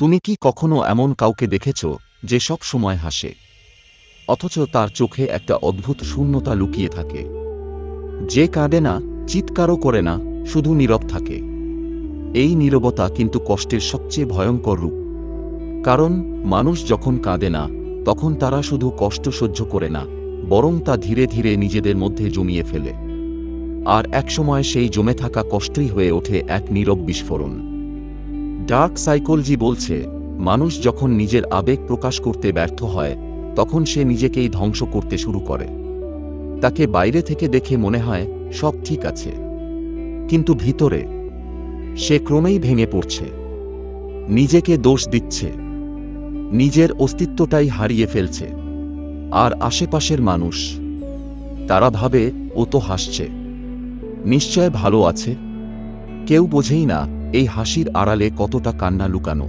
তুমি কি কখনো এমন কাউকে দেখেছ, যে সব সময় হাসে? অথচ তার চোখে একটা অদ্ভুত শূন্যতা লুকিয়ে থাকে। যে কাঁদে না, চিৎকারও করে না, শুধু নীরব থাকে। এই নীরবতা কিন্তু কষ্টের সবচেয়ে ভয়ঙ্কর রূপ। কারণ, মানুষ যখন কাঁদে না, তখন তারা শুধু কষ্ট সহ্য করে না, বরং তা ধীরে ধীরে নিজেদের মধ্যে জমিয়ে ফেলে। আর একসময় সেই জমে থাকা কষ্টই হয়ে ওঠে এক নীরব বিস্ফোরণ। ডার্ক সাইকোলজি বলছে, মানুষ যখন নিজের আবেগ প্রকাশ করতে ব্যর্থ হয়, তখন সে নিজেকেই ধ্বংস করতে শুরু করে। তাকে বাইরে থেকে দেখে মনে হয়, সব ঠিক আছে। কিন্তু ভিতরে, সে ক্রমেই ভেঙে পড়ছে। নিজেকে দোষ দিচ্ছে। নিজের অস্তিত্বটাই হারিয়ে ফেলছে। আর আশেপাশের মানুষ, তারা ভাবে, ও তো হাসছে। নিশ্চয় ভালো আছে। কেউ বোঝেই না এই হাসির আড়ালে কতটা কান্না লুকানো।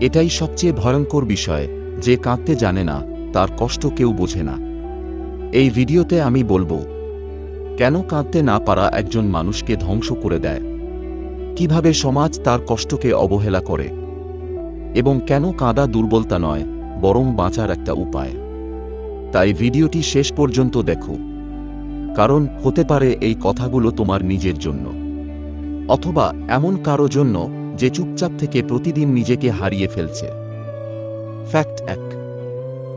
এটাই সবচেয়ে ভয়ঙ্কর বিষয়, যে কাঁদতে জানে না, তার কষ্ট কেউ বোঝে না। এই ভিডিওতে আমি বলব, কেন কাঁদতে না পারা একজন মানুষকে ধ্বংস করে দেয়? কীভাবে সমাজ তার কষ্টকে অবহেলা করে? এবং কেন কাঁদা দুর্বলতা নয়, বরং বাঁচার একটা উপায়? তাই ভিডিওটি শেষ পর্যন্ত দেখো। কারণ হতে পারে এই কথাগুলো তোমার নিজের জন্য। অথবা এমন কারও জন্য যে চুপচাপ থেকে প্রতিদিন নিজেকে হারিয়ে ফেলছে। ফ্যাক্ট এক।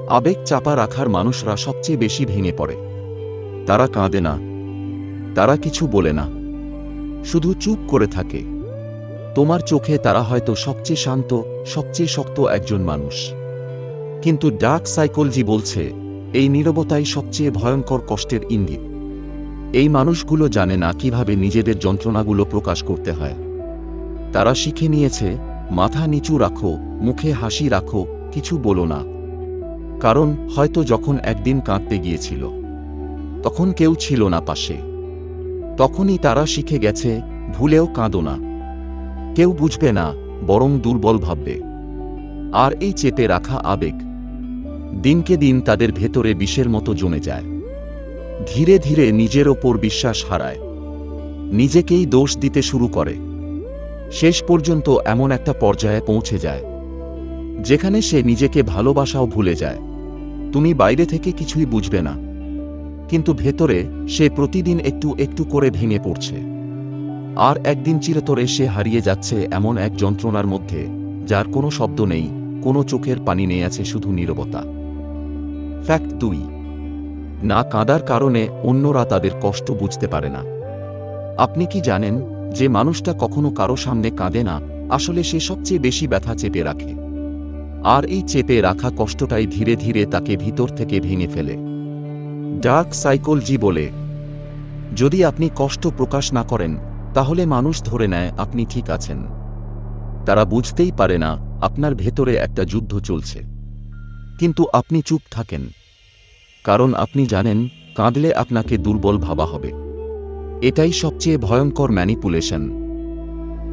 আবেগ চাপা রাখার মানুষরা সবচেয়ে বেশি ভেঙে পড়ে। তারা কাঁদে না। তারা কিছু বলে না। শুধু চুপ করে থাকে। তোমার চোখে তারা হয়তো সবচেয়ে শান্ত, সবচেয়ে শক্ত একজন মানুষ। কিন্তু ডার্ক সাইকোলজি বলছে, এই নীরবতাই সবচেয়ে ভয়ঙ্কর কষ্টের ইঙ্গিত। এই মানুষগুলো জানে না কীভাবে নিজেদের যন্ত্রণাগুলো প্রকাশ করতে হয়। তারা শিখে নিয়েছে, মাথা নিচু রাখো, মুখে হাসি রাখো, কিছু বলো না। কারণ হয়তো যখন একদিন কাঁদতে গিয়েছিল, তখন কেউ ছিল না পাশে। তখনই তারা শিখে গেছে, ভুলেও কাঁদো না। কেউ বুঝবে না, বরং দুর্বল ভাববে। আর এই চেপে রাখা আবেগ, দিনকে দিন তাদের ভেতরে বিষের মতো জমে যায়। ধীরে ধীরে নিজের ওপর বিশ্বাস হারায়। নিজেকেই দোষ দিতে শুরু করে। শেষ পর্যন্ত এমন একটা পর্যায়ে পৌঁছে যায়, যেখানে সে নিজেকে ভালোবাসাও ভুলে যায়। তুমি বাইরে থেকে কিছুই বুঝবে না, কিন্তু ভেতরে সে প্রতিদিন একটু একটু করে ভেঙে পড়ছে। আর একদিন চিরতরে সে হারিয়ে যাচ্ছে এমন এক যন্ত্রণার মধ্যে, যার কোনো শব্দ নেই, কোনো চোখের পানি নেই, আছে শুধু নীরবতা। ফ্যাক্ট দুই। না কাঁদার কারণে অন্যরা তাদের কষ্ট বুঝতে পারে না। আপনি কি জানেন, যে মানুষটা কখনো কারও সামনে কাঁদে না, আসলে সে সবচেয়ে বেশি ব্যথা চেপে রাখে। আর এই চেপে রাখা কষ্টটাই ধীরে ধীরে তাকে ভিতর থেকে ভেঙে ফেলে। ডার্ক সাইকোলজি বলে, যদি আপনি কষ্ট প্রকাশ না করেন, তাহলে মানুষ ধরে নেয় আপনি ঠিক আছেন। তারা বুঝতেই পারে না, আপনার ভেতরে একটা যুদ্ধ চলছে। কিন্তু আপনি চুপ থাকেন। কারণ আপনি জানেন, কাঁদলে আপনাকে দুর্বল ভাবা হবে। এটাই সবচেয়ে ভয়ঙ্কর ম্যানিপুলেশন।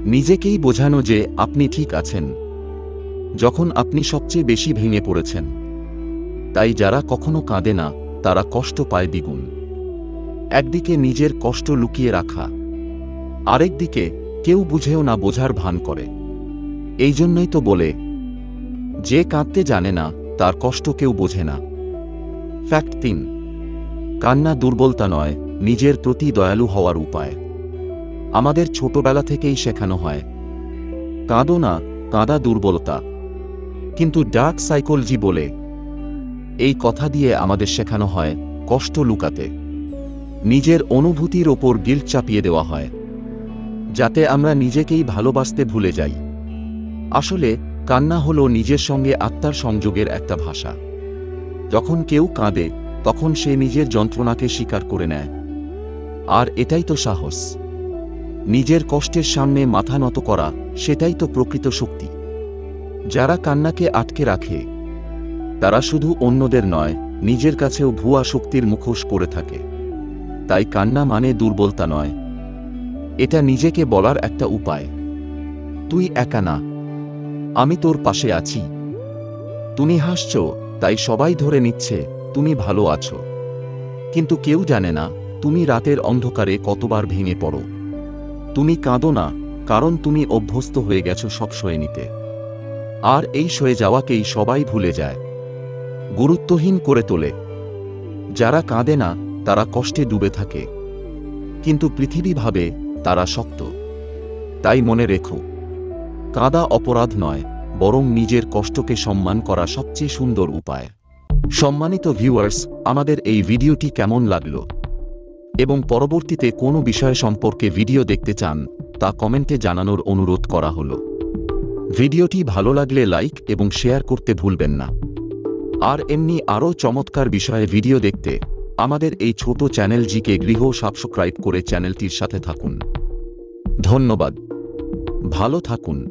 নিজেকেই বোঝানো যে আপনি ঠিক আছেন। যখন আপনি সবচেয়ে বেশি ভেঙে পড়েছেন। তাই যারা কখনো কাঁদে না, তারা কষ্ট পায় দ্বিগুণ। একদিকে নিজের কষ্ট লুকিয়ে রাখা। আরেকদিকে কেউ বুঝেও না বোঝার ভান করে। এই জন্যই তো বলে, যে কাঁদতে জানে না, তার কষ্ট কেউ বোঝে না। ফ্যাক্ট তিন। কান্না দুর্বলতা নয়, নিজের প্রতি দয়ালু হওয়ার উপায়। আমাদের ছোটবেলা থেকেই শেখানো হয়। কাঁদো না, কাঁদা দুর্বলতা। কিন্তু ডার্ক সাইকোলজি বলে, এই কথা দিয়ে আমাদের শেখানো হয় কষ্ট লুকাতে। নিজের অনুভূতির ওপর গিল্ট চাপিয়ে দেওয়া হয়, যাতে আমরা নিজেকেই ভালোবাসতে ভুলে যাই। আসলে, কান্না হলো নিজের সঙ্গে আত্মার সংযোগের একটা ভাষা। যখন কেউ কাঁদে, তখন সে নিজের যন্ত্রণাকে স্বীকার করে নেয়। আর এটাই তো সাহস। নিজের কষ্টের সামনে মাথা নত করা, সেটাই তো প্রকৃত শক্তি। যারা কান্নাকে আটকে রাখে, তারা শুধু অন্যদের নয়, নিজের কাছেও ভুয়া শক্তির মুখোশ পরে থাকে। তাই কান্না মানে দুর্বলতা নয়। এটা নিজেকে বলার একটা উপায়। তুই একা না। আমি তোর পাশে আছি। তুমি হাসছ তাই সবাই ধরে নিচ্ছে, তুমি ভালো আছো। কিন্তু কেউ জানে না, তুমি রাতের অন্ধকারে কতবার ভেঙে পড়ো? তুমি কাঁদো না, কারণ তুমি অভ্যস্ত হয়ে গেছো সব সয়ে নিতে আর এই সয়ে যাওয়াকেই সবাই ভুলে যায়। গুরুত্বহীন করে তোলে। যারা কাঁদে না, তারা কষ্টে ডুবে থাকে। কিন্তু পৃথিবী ভাবে তারা শক্ত। তাই মনে রেখো, কাঁদা অপরাধ নয়। বরং নিজের কষ্টকে সম্মান করা সবচেয়ে সুন্দর উপায়। সম্মানিত ভিউয়ার্স, আমাদের এই ভিডিওটি কেমন লাগল? এবং পরবর্তীতে কোনো বিষয় সম্পর্কে ভিডিও দেখতে চান, তা কমেন্টে জানানোর অনুরোধ করা হলো। ভিডিওটি ভালো লাগলে লাইক এবং শেয়ার করতে ভুলবেন না। আর এমনি আরও চমৎকার বিষয়ে ভিডিও দেখতে, আমাদের এই ছোট চ্যানেল জিকে গৃহ সাবস্ক্রাইব করে চ্যানেলটির সাথে থাকুন। ধন্যবাদ। ভালো থাকুন।